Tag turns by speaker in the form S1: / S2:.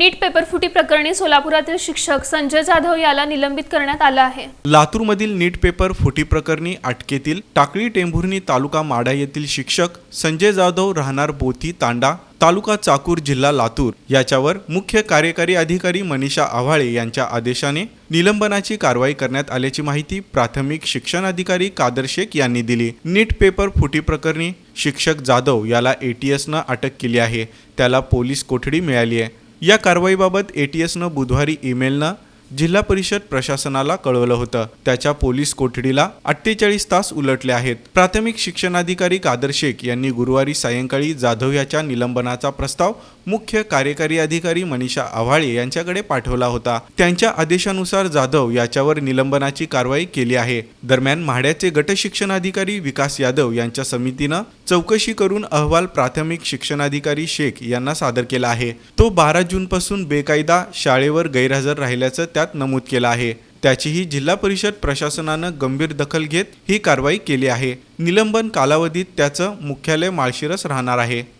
S1: नीट paper फुटी प्रकरणी सोलापुरातील शिक्षक संजय जाधव याला निलंबित करण्यात आलं आहे.
S2: लातूरमधील नीट पेपर फुटी प्रकरणी अटकेतील टाकळी टेंभुर्णी तालुका माडा येथील शिक्षक संजय जाधव राहणार बोथी तांडा तालुका चाकूर जिल्हा लातूर. याच्यावर मुख्य कार्यकारी अधिकारी मनीषा आव्हाळे यांच्या आदेशाने निलंबनाची कारवाई करण्यात आल्याची माहिती प्राथमिक शिक्षण अधिकारी कादर शेख यांनी दिली. नीट पेपर फुटी प्रकरणी शिक्षक जाधव याला एटीएसनं अटक केली आहे. त्याला पोलीस कोठडी मिळाली आहे. या कारवाईबाबत ए टी एसनं बुधवारी ईमेलनं जिल्हा परिषद प्रशासनाला कळवलं होतं. त्याच्या पोलीस कोठडीला अठ्ठेचाळीस तास उलटले आहेत. प्राथमिक शिक्षणाधिकारी कादर शेख यांनी गुरुवारी सायंकाळी जाधव याच्या निलंबनाचा प्रस्ताव मुख्य कार्यकारी अधिकारी मनीषा आव्हाळे यांच्याकडे पाठवला होता. त्यांच्या आदेशानुसार जाधव याच्यावर निलंबनाची कारवाई केली आहे. दरम्यान म्हाड्याचे गट शिक्षणाधिकारी विकास यादव यांच्या समितीनं चौकशी करून अहवाल प्राथमिक शिक्षणाधिकारी शेख यांना सादर केला आहे. तो बारा जूनपासून बेकायदा शाळेवर गैरहजर राहिल्याचं त्यात नमूद केलं आहे. त्याचीही जिल्हा परिषद प्रशासनानं गंभीर दखल घेत ही कारवाई केली आहे. निलंबन कालावधीत त्याचं मुख्यालय माळशिरस राहणार आहे.